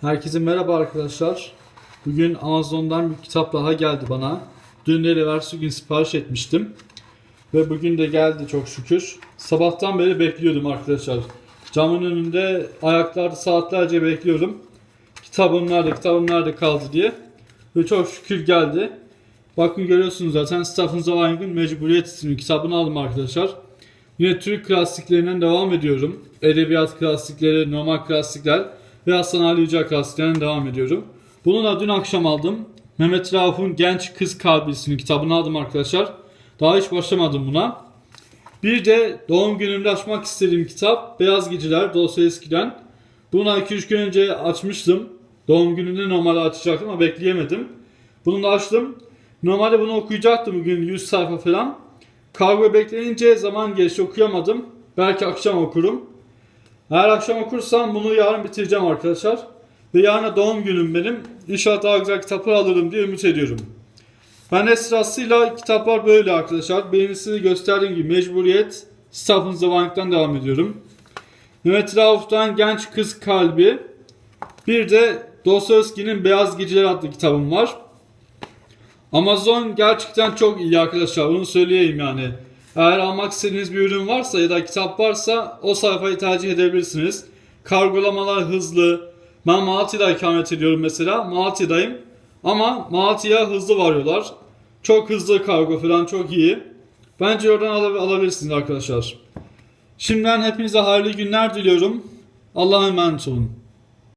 Herkese merhaba arkadaşlar. Bugün Amazon'dan bir kitap daha geldi bana. Dün de evvelsi gün sipariş etmiştim. Ve bugün de geldi çok şükür. Sabahtan beri bekliyordum arkadaşlar. Camın önünde ayaklarda saatlerce bekliyorum. Kitabım nerede, kitabım nerede kaldı diye. Ve çok şükür geldi. Bakın görüyorsunuz zaten Stephen Zweig'in Mecburiyet isimli kitabını aldım arkadaşlar. Yine Türk klasiklerinden devam ediyorum. Edebiyat klasikleri, normal klasikler ve Hasan Ali Yücel klasiklerinden devam ediyorum. Bunu da dün akşam aldım. Mehmet Rauf'un Genç Kız Kalbi isimli kitabını aldım arkadaşlar. Daha hiç başlamadım buna. Bir de doğum günümde açmak istediğim kitap Beyaz Geceler Dostoyevski'den. Bunu 2-3 gün önce açmıştım. Doğum gününde normalde açacaktım ama bekleyemedim. Bunu da açtım. Normalde bunu okuyacaktım bugün 100 sayfa falan. Kargo bekleyince zaman geçti okuyamadım. Belki akşam okurum. Eğer akşam okursam bunu yarın bitireceğim arkadaşlar. Ve yarın doğum günüm benim. İnşallah daha güzel kitaplar alırım diye ümit ediyorum. Ben de kitaplar böyle arkadaşlar. Beğenisini gösterdiğim gibi Mecburiyet, Stephen Zweig'den devam ediyorum. Mehmet Rauf'tan Genç Kız Kalbi. Bir de Dostoyevski'nin Beyaz Geceler adlı kitabım var. Amazon gerçekten çok iyi arkadaşlar. Bunu söyleyeyim yani. Eğer almak istediğiniz bir ürün varsa ya da kitap varsa o sayfayı tercih edebilirsiniz. Kargolamalar hızlı. Ben Malatya'da ikamet ediyorum mesela. Malatya'dayım. Ama Malatya'ya hızlı varıyorlar. Çok hızlı kargo falan çok iyi. Bence oradan alab- alabilirsiniz arkadaşlar. Şimdiden hepinize hayırlı günler diliyorum. Allah'a emanet olun.